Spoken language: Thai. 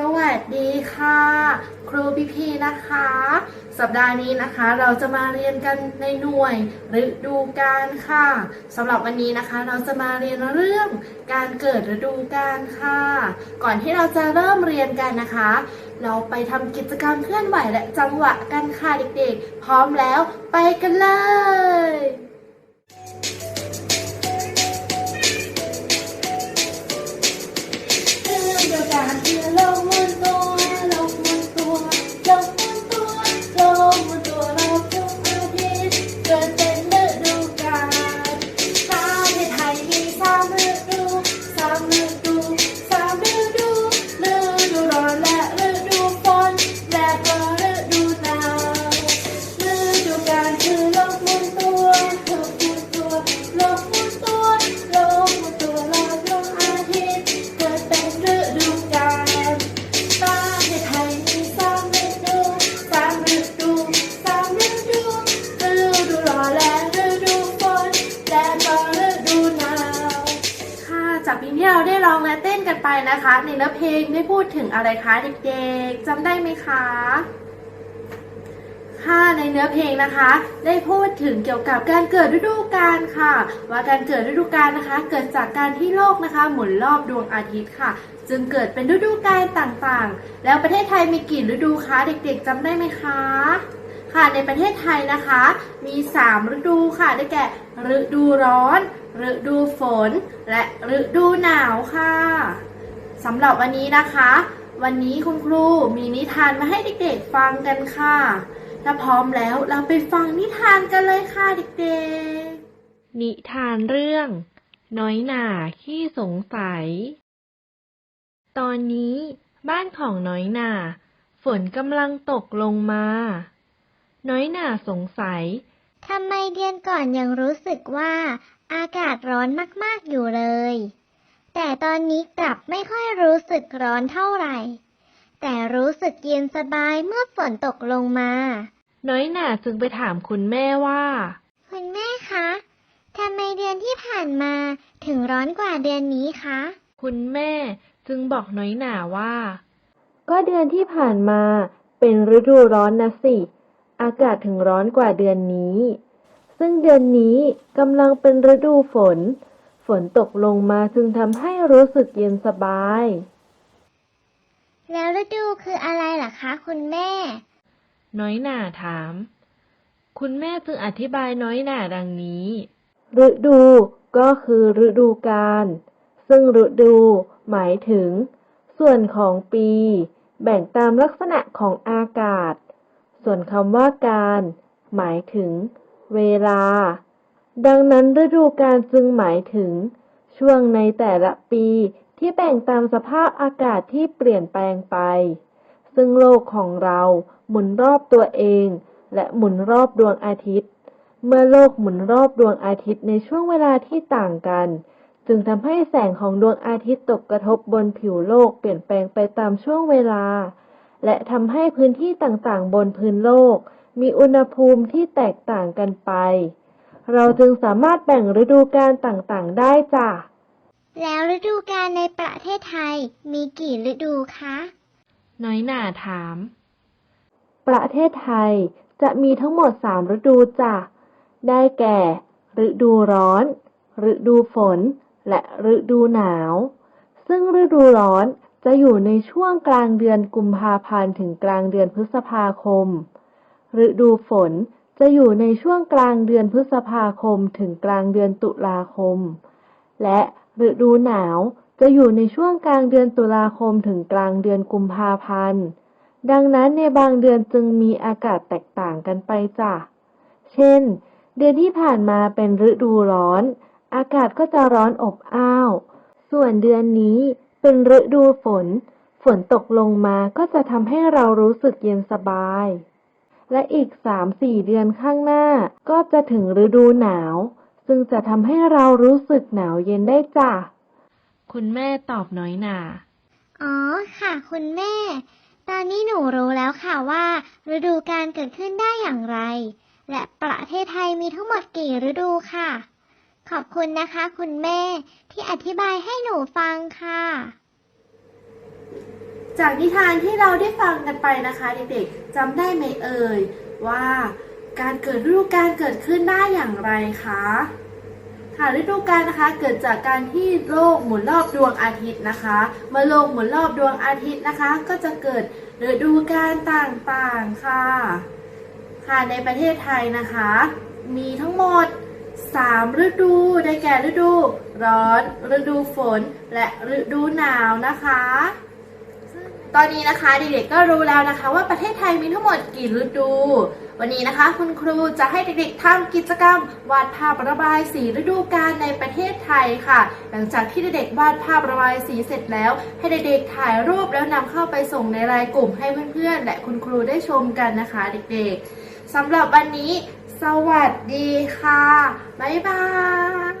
สวัสดีค่ะ ครูพี่พีนะคะ สัปดาห์นี้นะคะเราจะมาเรียนกันในหน่วยฤดูกาลค่ะสำหรับวันนี้นะคะเราจะมาเรียนเรื่องการเกิดฤดูกาลค่ะ ก่อนที่เราจะเริ่มเรียนกันนะคะ เราไปทำกิจกรรมเคลื่อนไหวและจังหวะกันค่ะเด็กๆ พร้อมแล้วไปกันเลย ตั กันไปนะคะ ในเนื้อเพลงได้พูดถึงอะไรคะเด็กๆจำได้ไหมคะค่ะในเนื้อเพลงนะคะ ได้พูดถึงเกี่ยวกับการเกิดฤดูกาลค่ะ ว่าการเกิดฤดูกาลนะคะ เกิดจากการที่โลกนะคะ หมุนรอบดวงอาทิตย์ค่ะ จึงเกิดเป็นฤดูกาลต่างๆ แล้วประเทศไทยมีกี่ฤดูคะเด็กๆจำได้ไหมคะ ค่ะในประเทศไทยนะคะ มี 3 ฤดูค่ะ ได้แก่ ฤดูร้อน ฤดูฝน และฤดูหนาวค่ะสำหรับวันนี้นะคะ วันนี้คุณครูมีนิทานมาให้เด็กๆฟังกันค่ะ ถ้าพร้อมแล้วเราไปฟังนิทานกันเลยค่ะเด็กๆ นิทานเรื่อง น้อยหน่าขี้สงสัย ตอนนี้บ้านของน้อยหน่าฝนกำลังตกลงมา น้อยหน่าสงสัย ทำไมเดือนก่อนยังรู้สึกว่า อากาศร้อนมากๆอยู่เลย แต่ตอนนี้กลับไม่ค่อยรู้สึกร้อนเท่าไหร่ แต่รู้สึกเย็นสบายเมื่อฝนตกลงมา น้อยหน่าจึงไปถามคุณแม่ว่า คุณแม่คะทำไมเดือนที่ผ่านมาถึงร้อนกว่าเดือนนี้คะ คุณแม่จึงบอกน้อยหน่าว่า ก็เดือนที่ผ่านมาเป็นฤดูร้อนนะสิ อากาศถึงร้อนกว่าเดือนนี้ ซึ่งเดือนนี้กำลังเป็นฤดูฝน ฝนตกลงมาจึงทำให้รู้สึกเย็นสบาย แล้วฤดูคืออะไรล่ะคะ คุณแม่ น้อยหน่าถาม คุณแม่จึงอธิบายน้อยหน่าดังนี้ ฤดูก็คือฤดูกาล ซึ่งฤดูหมายถึง ส่วนของปี แบ่งตามลักษณะของอากาศ ส่วนคำว่าการ หมายถึง เวลา ดังนั้นฤดูกาลจึงหมายถึง ช่วงในแต่ละปีที่แบ่งตามสภาพอากาศที่เปลี่ยนแปลงไป ซึ่งโลกของเราหมุนรอบตัวเอง และหมุนรอบดวงอาทิตย์ เมื่อโลกหมุนรอบดวงอาทิตย์ในช่วงเวลาที่ต่างกัน จึงทำให้แสงของดวงอาทิตย์ตกกระทบบนผิวโลกเปลี่ยนแปลงไปตามช่วงเวลา และทำให้พื้นที่ต่างๆ บนพื้นโลก มีอุณหภูมิที่แตกต่างกันไป เราจึงสามารถแบ่งฤดูกาลต่างๆ ได้จ้ะ แล้วฤดูกาลในประเทศไทยมีกี่ฤดูคะ น้อยหน่าถาม ประเทศไทยจะมีทั้งหมดสามฤดูจ้ะ ได้แก่ ฤดูร้อน ฤดูฝน และฤดูหนาว ซึ่งฤดูร้อน จะอยู่ในช่วงกลางเดือนกุมภาพันธ์ถึงกลางเดือนพฤษภาคม ฤดูฝนจะอยู่ในช่วงกลางเดือนพฤษภาคมถึงกลางเดือนตุลาคม และฤดูหนาวจะอยู่ในช่วงกลางเดือนตุลาคมถึงกลางเดือนกุมภาพันธ์ ดังนั้นในบางเดือนจึงมีอากาศแตกต่างกันไปจ้ะ เช่น เดือนที่ผ่านมาเป็นฤดูร้อน อากาศก็จะร้อนอบอ้าว ส่วนเดือนนี้ เป็นฤดูฝน ฝนตกลงมาก็จะทำให้เรารู้สึกเย็นสบาย และอีก3-4เดือนข้างหน้าก็จะถึงฤดูหนาว ซึ่งจะทำให้เรารู้สึกหนาวเย็นได้จ้ะ คุณแม่ตอบน้อยหนา อ๋อค่ะ คุณแม่ ตอนนี้หนูรู้แล้วค่ะว่า ฤดูกาลเกิดขึ้นได้อย่างไร และประเทศไทยมีทั้งหมดกี่ฤดูค่ะ ขอบคุณนะคะ คุณแม่ที่อธิบายให้หนูฟังค่ะ จากนิทานที่เราได้ฟังกันไปนะคะเด็กๆจำได้ไหมเอ่ยว่าการเกิดฤดูกาลเกิดขึ้นได้อย่างไรคะ ค่ะฤดูกาลนะคะเกิดจากการที่โลกหมุนรอบดวงอาทิตย์นะคะ เมื่อโลกหมุนรอบดวงอาทิตย์นะคะ ก็จะเกิดฤดูกาลต่างๆค่ะ ค่ะในประเทศไทยนะคะ มีทั้งหมด 3 ฤดู ได้แก่ฤดู ร้อน ฤดูฝน และฤดูหนาวนะคะ ตอนนี้นะคะเด็กๆก็รู้แล้วนะคะ ว่าประเทศไทยมีทั้งหมดกี่ฤดู วันนี้นะคะ คุณครูจะให้เด็กๆทำกิจกรรม วาดภาพระบายสีฤดูกาลในประเทศไทยค่ะ หลังจากที่เด็กๆวาดภาพระบายสีเสร็จแล้ว ให้เด็กๆถ่ายรูปแล้วนำเข้าไปส่งในไลน์กลุ่มให้เพื่อนๆ และคุณครูได้ชมกันนะคะ เด็กๆสำหรับวันนี้ สวัสดีค่ะ บ๊ายบาย